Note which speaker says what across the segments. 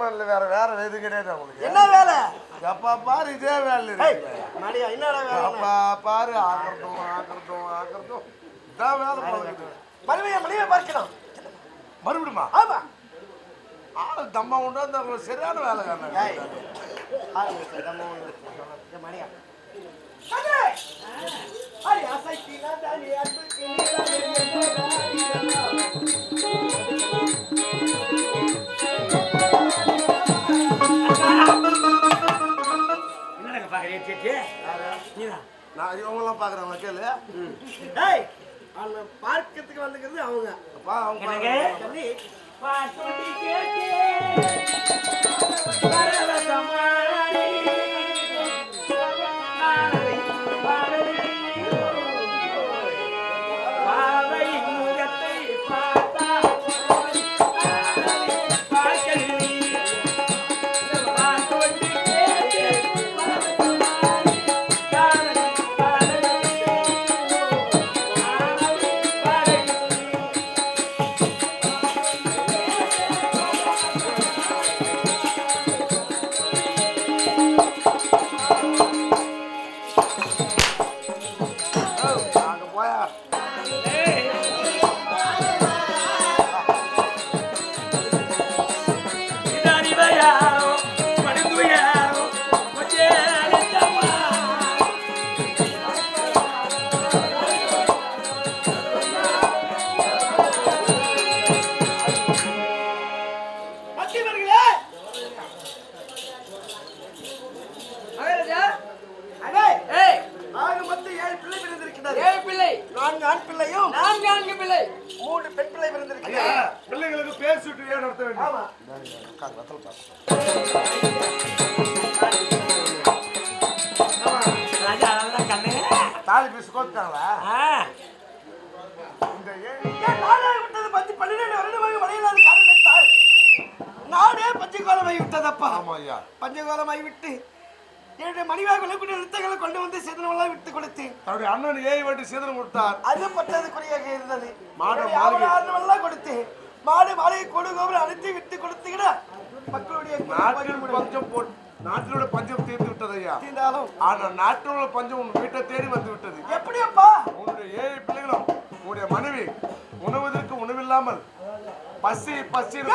Speaker 1: அரண்மனையில வேற வேற எது கிடையாது உங்களுக்கு என்ன
Speaker 2: வேலை
Speaker 1: எப்ப பாரு இதே வேலை
Speaker 2: என்னடா வேலை அப்ப
Speaker 1: பாரு ஆக்கிறதும் ஆக்கிறதும் ஆக்கிறதும் இதான் வேலை போகுது
Speaker 2: மறுபடியும் மனைவியை பார்க்கணும்
Speaker 1: மறுபடியுமா
Speaker 2: ஆமா
Speaker 1: ஆள் தம்மா உண்டு அந்த சரியான வேலை ஏய்,
Speaker 2: மணியா அடே! அடி, அசைக்கினா தானி, அன்புக்கு நீரானே,
Speaker 1: நான் இவங்கெல்லாம் பாக்குறாங்க கேளு.
Speaker 2: ஏய், அவனை பார்க்கறதுக்கு வந்துக்கிறது அவங்க.
Speaker 1: அப்பா அவங்க. சொல்லி
Speaker 3: பாட்டோடி கேட்டே.
Speaker 1: ஏன் நடத்த வேண்டும். தாலி பீஸ் கோத்தாங்களா இந்த
Speaker 2: ஏழு பத்தி பன்னிரண்டு வருடமாக மழையில்லாத காரணத்தால் நாடே பஞ்சகோலமாகி விட்டதப்பா.
Speaker 1: ஆமா ஐயா.
Speaker 2: பஞ்சகோலமாகி விட்டு என்னுடைய மணிவாக விளக்கூடிய நிறுத்தங்களை கொண்டு வந்து சேதனமெல்லாம் விட்டு கொடுத்தேன்
Speaker 1: தன்னுடைய அண்ணன் ஏய் வட்டி சீதனம் கொடுத்தார்.
Speaker 2: அது பட்டது குறையாக இருந்தது.
Speaker 1: மாடு, என்னுடைய மாளிகை.
Speaker 2: ஆபரணமெல்லாம் கொடுத்தேன் மாடு மாளிகை கொடு கோபுரம் அனைத்து விட்டு கொடுத்தீங்கன்னா மக்களுடைய நாட்டில் பஞ்சம்
Speaker 1: போட்டு நாட்டிலோட பஞ்சம் தீர்ந்து விட்டது ஐயா.
Speaker 2: தீர்ந்தாலும்
Speaker 1: ஆனா நாட்டிலோட பஞ்சம் உன் வீட்டை தேடி வந்து விட்டது.
Speaker 2: எப்படியப்பா?
Speaker 1: உன்னுடைய ஏழு பிள்ளைகளும் உன்னுடைய மனைவி உணவதற்கு உணவில்லாமல் பசி பசி என்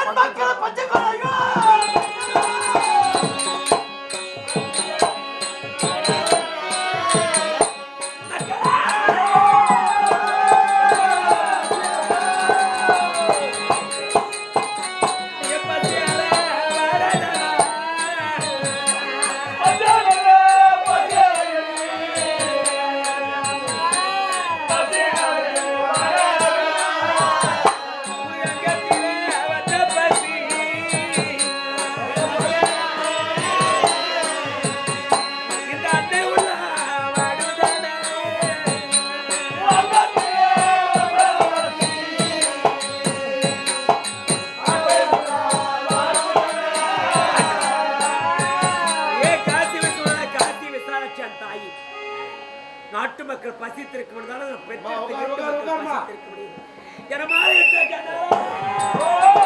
Speaker 3: மக்களை பஞ்சகோலம் நாட்டு மக்கள் பசித்திருக்க முடியாத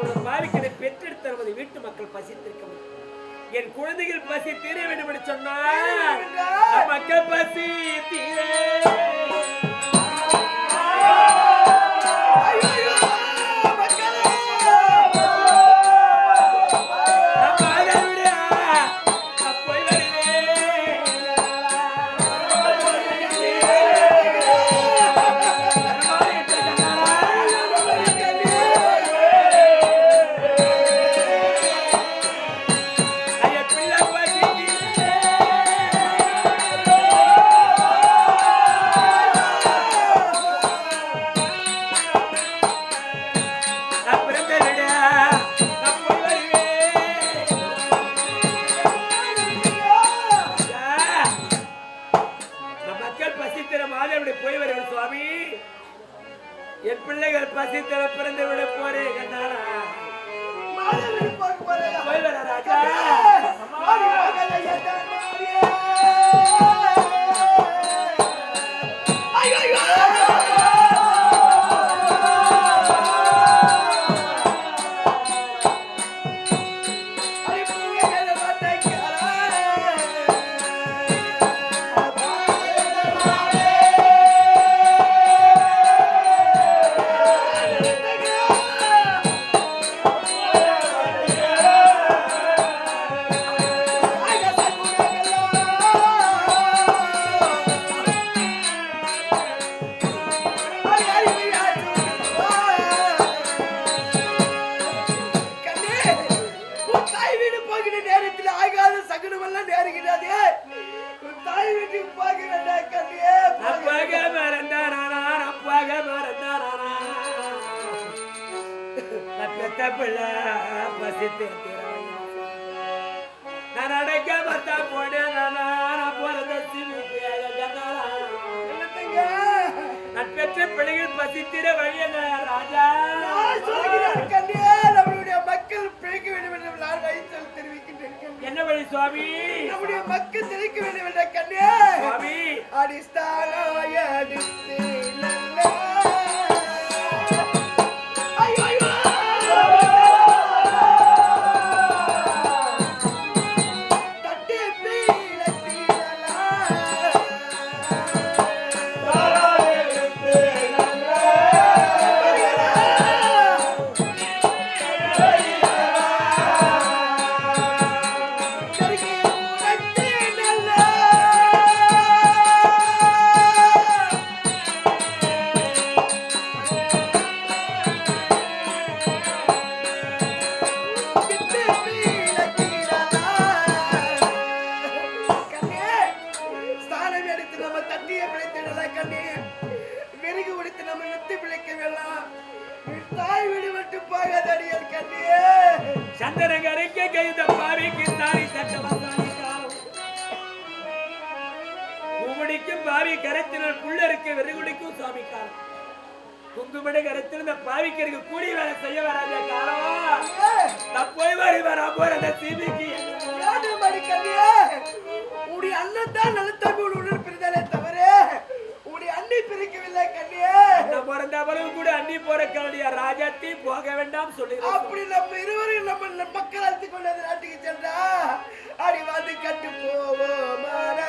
Speaker 3: என்னோட பாலுக்கினை பெற்றெடுத்து தருவது வீட்டு மக்கள் பசித்திருக்க என் குழந்தைகள் பசி தீர வேண்டும் என்று சொன்னால் நமக்கு பசி தீர பெத்த பிள்ளை பசித்து நான் அடைக்க மத்தா போனேன்
Speaker 2: என்னத்தங்க
Speaker 3: நான் பெற்ற பிள்ளைகள் பசித்திர வழியன ராஜா?
Speaker 2: நம்மளுடைய மக்கள் பிழைக்க வேண்டும் என்று நான் தெரிவிக்கின்றேன்.
Speaker 3: என்ன வழி சுவாமி?
Speaker 2: நம்முடைய மக்கள் திளைக்க வேண்டும் என்ற கண்ணியே.
Speaker 3: சுவாமி.
Speaker 2: அடிஸ்தானாய கண்ணே. விறகு உடைத்து நம்ம நெத்தி பிழைக்க வேண்டாம். தாய் வீடு விட்டு போகாதடியல் கண்ணே.
Speaker 3: சந்தனகரைக்கு கைத பாவிக்கு தாரி தட்ட கும்படிக்கும் பாவி கரத்தினர் புள்ளருக்கு வெறுகுடிக்கும் சுவாமிக்காரம் குங்குமடி கரத்தில் இந்த பாவிக்கருக்கு கூடி வேலை செய்ய வராத காலம்? நான் போய் வரி வரா போற அந்த சிபிக்கு.
Speaker 2: மணி கண்ணியே உடைய அண்ணன் தான் நல்ல தம்பி பிரிக்கவில்லை கண்ணியே.
Speaker 3: பிறந்தவளும் கூட அண்ணி போற கரடியா ராஜாத்தி போக வேண்டாம் சொல்லி அப்படி
Speaker 2: நம்ம இருவரும் நம்ம மக்கள் அழைத்து கொண்டு அந்த நாட்டுக்கு சென்றா. அடி வந்து கட்டு போவோமாடா.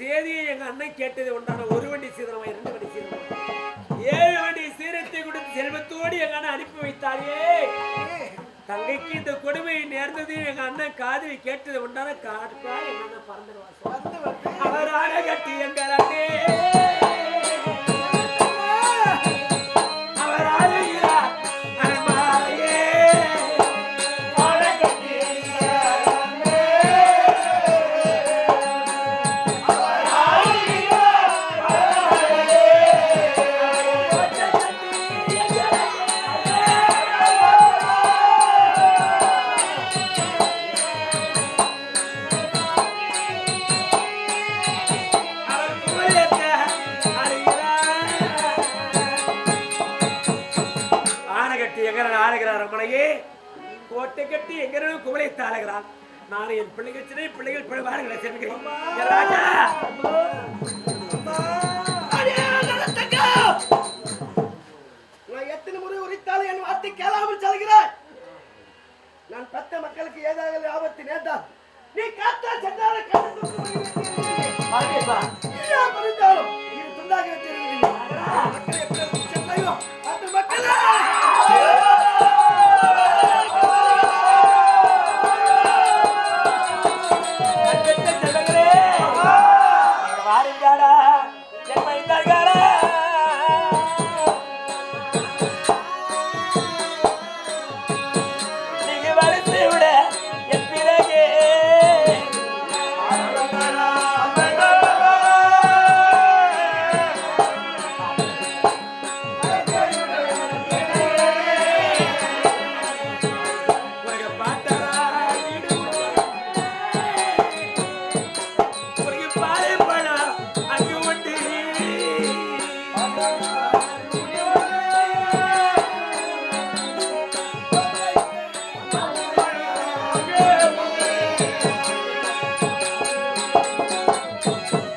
Speaker 3: செய்தியை எங்க அண்ணன் கேட்டது உண்டான ஒரு வண்டி சீதனமா இரண்டு வண்டி சீதனமா? ஏழு வண்டி சீரத்தை கொடுத்து செல்வத்தோடு எங்க அண்ணன் அனுப்பி வைத்தாரே. தங்கைக்கு இந்த கொடுமை நேர்ந்தது எங்க அண்ணன் காதில் கேட்டது உண்டான காட்டுக்கா எங்க அண்ணன் வந்து
Speaker 2: அவரான
Speaker 3: கட்டி எங்கள் அண்ணே. ஆளுகிறார் அம்மனையே. கோட்டை கட்டி எங்கிருந்து குவளைத்து ஆளுகிறார் நான் என் பிள்ளைகள் சிறை பிள்ளைகள் பிள்ளைவாடுகளை செல்கிறேன்
Speaker 2: ராஜா. நான் எத்தனை முறை உரித்தாலும் என் வார்த்தை கேளாமல் செல்கிறாய் நான் பத்த மக்களுக்கு ஏதாவது ஆபத்து நேர்ந்தால் நீ காத்தால் சென்றாலும் புரிந்தாலும் இது துண்டாக வச்சிருக்கிறீர்கள். அந்த மக்களா!